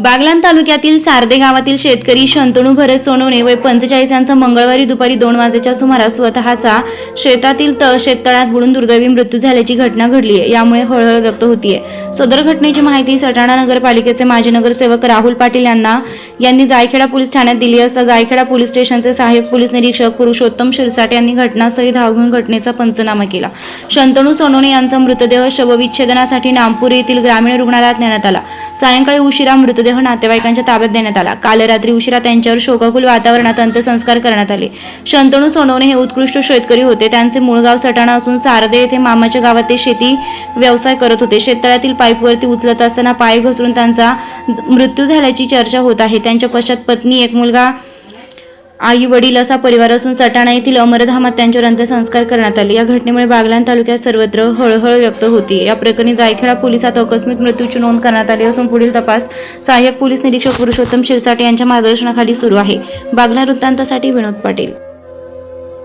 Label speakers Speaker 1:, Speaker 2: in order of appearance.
Speaker 1: बागलान तालुक्यातील सारदे गावातील शेतकरी शंतणू भरत सोनवणे वय पंचेचाळीस यांचा मंगळवारी दुपारी दोन वाजेच्या सुमारास स्वतःचा शेतातील तळ शेततळ्यात बुडून दुर्दैवी मृत्यू झाल्याची घटना घडली आहे. यामुळे हळहळ व्यक्त होतीये. सदर घटनेची माहिती सटाणा नगरपालिकेचे माजी नगरसेवक राहुल पाटील यांना यांनी जायखेडा पोलीस ठाण्यात दिली असता जायखेडा पोलीस स्टेशनचे सहाय्यक पोलीस निरीक्षक पुरुषोत्तम शिरसाट यांनी घटनास्थळी धाव घेऊन घटनेचा पंचनामा केला. शंतणू सोनवणे यांचा मृतदेह शवविच्छेदनासाठी नामपूर येथील ग्रामीण रुग्णालयात नेण्यात आला. सायंकाळी उशिरा मृतदेह नातेवाईकांच्या ताब्यात देण्यात आला. काल रात्री उशिरा त्यांच्यावर शोकाकुल वातावरणात अंत्यसंस्कार करण्यात आले. शंतनू सोनवणे हे उत्कृष्ट शेतकरी होते. त्यांचे मूळ गाव सटाणा असून सारदे येथे मामाच्या गावात ते शेती व्यवसाय करत होते. शेततळ्यातील पाईपवरती उचलत असताना पाय घसरून त्यांचा मृत्यू झाल्याची चर्चा होत आहे. त्यांच्या पश्चात पत्नी एक मुलगा आई वडील असा परिवार असून सटाणा येथील अमरधामात त्यांच्यावर अंत्यसंस्कार करण्यात आले. या घटनेमुळे बागलाण तालुक्यात सर्वत्र हळहळ व्यक्त होती. या प्रकरणी जायखेडा पोलिसात आकस्मिक मृत्यूची नोंद करण्यात आली असून पुढील तपास सहाय्यक पोलीस निरीक्षक पुरुषोत्तम शिरसाटे यांच्या मार्गदर्शनाखाली सुरू आहे. बागलाण वृत्तांतासाठी विनोद पाटील.